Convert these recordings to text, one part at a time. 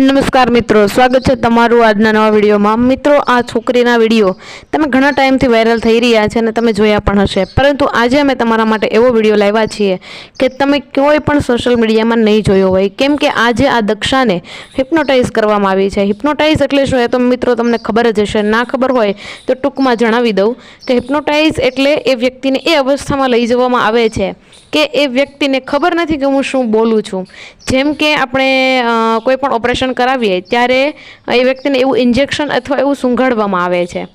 નમસ્કાર મિત્રો, સ્વાગત છે તમારું આજના નવા વિડીયોમાં. મિત્રો, આ છોકરીના વીડિયો તમે ઘણા ટાઈમથી વાયરલ થઈ રહ્યા છે અને તમે જોયા પણ હશે. પરંતુ આજે અમે તમારા માટે એવો વીડિયો લાવ્યા છીએ કે તમે કોઈ પણ સોશિયલ મીડિયામાં નહીં જોયો હોય. કેમ કે આજે આ દક્ષાને હિપ્નોટાઇઝ કરવામાં આવી છે. હિપ્નોટાઇઝ એટલે શું? એ તો મિત્રો તમને ખબર જ હશે. ના ખબર હોય તો ટૂંકમાં જણાવી દઉં કે હિપ્નોટાઇઝ એટલે એ વ્યક્તિને એ અવસ્થામાં લઈ જવામાં આવે છે. કે એ વ્યક્તિને ખબર નથી કે હું શું બોલું છું. જેમ કે આપણે કોઈ પણ ઓપરેશન કરાવીએ, ત્યારે એ વ્યક્તિને એવું ઇન્જેક્શન અથવા એવું સૂંઘાડવામાં આવે છે.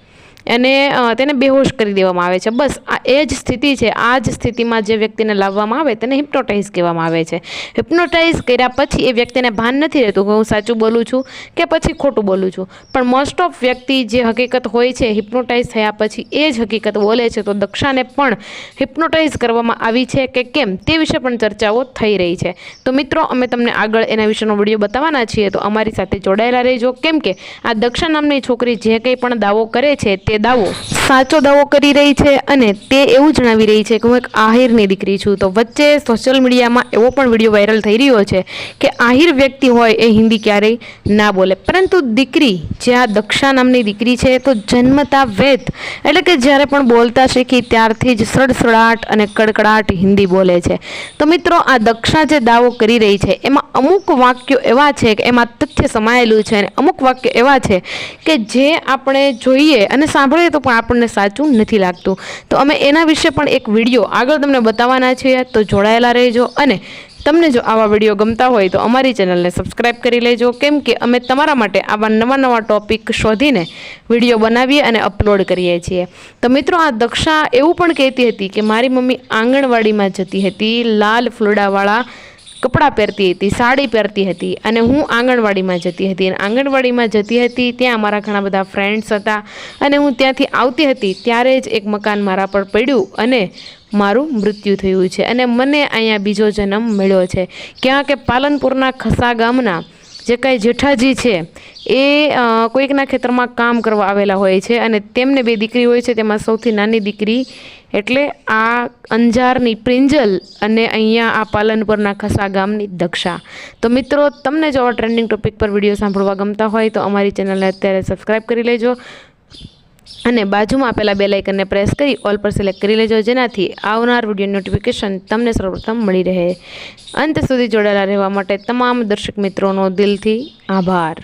અને તેને બેહોશ કરી દેવામાં આવે છે. બસ, આ એ જ સ્થિતિ છે. આ જ સ્થિતિમાં જે વ્યક્તિને લાવવામાં આવે તેને હિપ્નોટાઇઝ કહેવામાં આવે છે. હિપ્નોટાઇઝ કર્યા પછી એ વ્યક્તિને ભાન નથી રહેતું કે હું સાચું બોલું છું કે પછી ખોટું બોલું છું. પણ મોસ્ટ ઓફ વ્યક્તિ જે હકીકત હોય છે હિપ્નોટાઇઝ થયા પછી એ જ હકીકત બોલે છે. તો દક્ષાને પણ હિપ્નોટાઇઝ કરવામાં આવી છે કે કેમ? તે વિશે પણ ચર્ચાઓ થઈ રહી છે. તો મિત્રો, અમે તમને આગળ એના વિશેનો વીડિયો બતાવવાના છીએ. તો અમારી સાથે જોડાયેલા રહેજો. કેમ કે આ દક્ષા નામની છોકરી જે કંઈ પણ દાવો કરે છે તે દાવો સાચો દાવો કરી રહી છે અને તે એવું જણાવી રહી છે કે હું એક આહિરની દીકરી છું. તો વચ્ચે સોશિયલ મીડિયામાં એવો પણ વીડિયો વાયરલ થઈ રહ્યો છે કે આહિર વ્યક્તિ હોય એ હિન્દી ક્યારેય ના બોલે. પરંતુ દીકરી જે આ દક્ષા નામની દીકરી છે તો જન્મતા વેત એટલે કે જ્યારે પણ બોલતા શીખી ત્યારથી જ સડસડાટ અને કડકડાટ હિન્દી બોલે છે. તો મિત્રો, આ દક્ષા જે દાવો કરી રહી છે એમાં અમુક વાક્યો એવા છે કે એમાં તથ્ય સમાયેલું છે અને અમુક વાક્યો એવા છે કે જે આપણે જોઈએ અને સાંભળીએ તો પણ આપણને સાચું નથી લાગતું. તો અમે એના વિશે પણ એક વીડિયો આગળ તમને બતાવવાના છીએ, તો જોડાયેલા રહેજો અને તમને જો આવા વીડિયો ગમતા હોય તો અમારી ચેનલને સબસ્ક્રાઇબ કરી લેજો. કેમ કે અમે તમારા માટે આવા નવા નવા ટોપિક શોધીને વીડિયો બનાવીએ અને અપલોડ કરીએ છીએ. તો મિત્રો, આ દક્ષા એવું પણ કહેતી હતી કે, મારી મમ્મી આંગણવાડીમાં જતી હતી, લાલ ફૂલડાવાળા કપડાં પહેરતી હતી, સાડી પહેરતી હતી અને હું આંગણવાડીમાં જતી હતી. અને આંગણવાડીમાં જતી હતી ત્યાં મારા ઘણા બધા ફ્રેન્ડ્સ હતા અને હું ત્યાંથી આવતી હતી ત્યારે જ એક મકાન મારા પર પડ્યું અને મારું મૃત્યુ થયું છે. અને મને અહીંયા બીજો જન્મ મળ્યો છે. ક્યાં કે પાલનપુરના ખસા ગામના જે કાંઈ જેઠાજી છે, એ કોઈકના ખેતરમાં કામ કરવા આવેલા હોય છે અને તેમને બે દીકરી હોય છે, તેમાં સૌથી નાની દીકરી એટલે આ અંજારની પ્રિંજલ અને અહીંયા આ પાલનપુરના ખસા ગામની દક્ષા. તો મિત્રો, તમને જો આ ટ્રેન્ડિંગ ટોપિક પર વીડિયો સાંભળવા ગમતા હોય તો અમારી ચેનલને અત્યારે સબસ્ક્રાઈબ કરી લેજો. અને બાજુમાં આપેલા બે લાઇકનને પ્રેસ કરી ઓલ પર સિલેક્ટ કરી લેજો. જેનાથી આવનાર વીડિયો નોટિફિકેશન તમને સર્વપ્રથમ મળી રહે. અંત સુધી જોડાયેલા રહેવા માટે તમામ દર્શક મિત્રોનો દિલથી આભાર.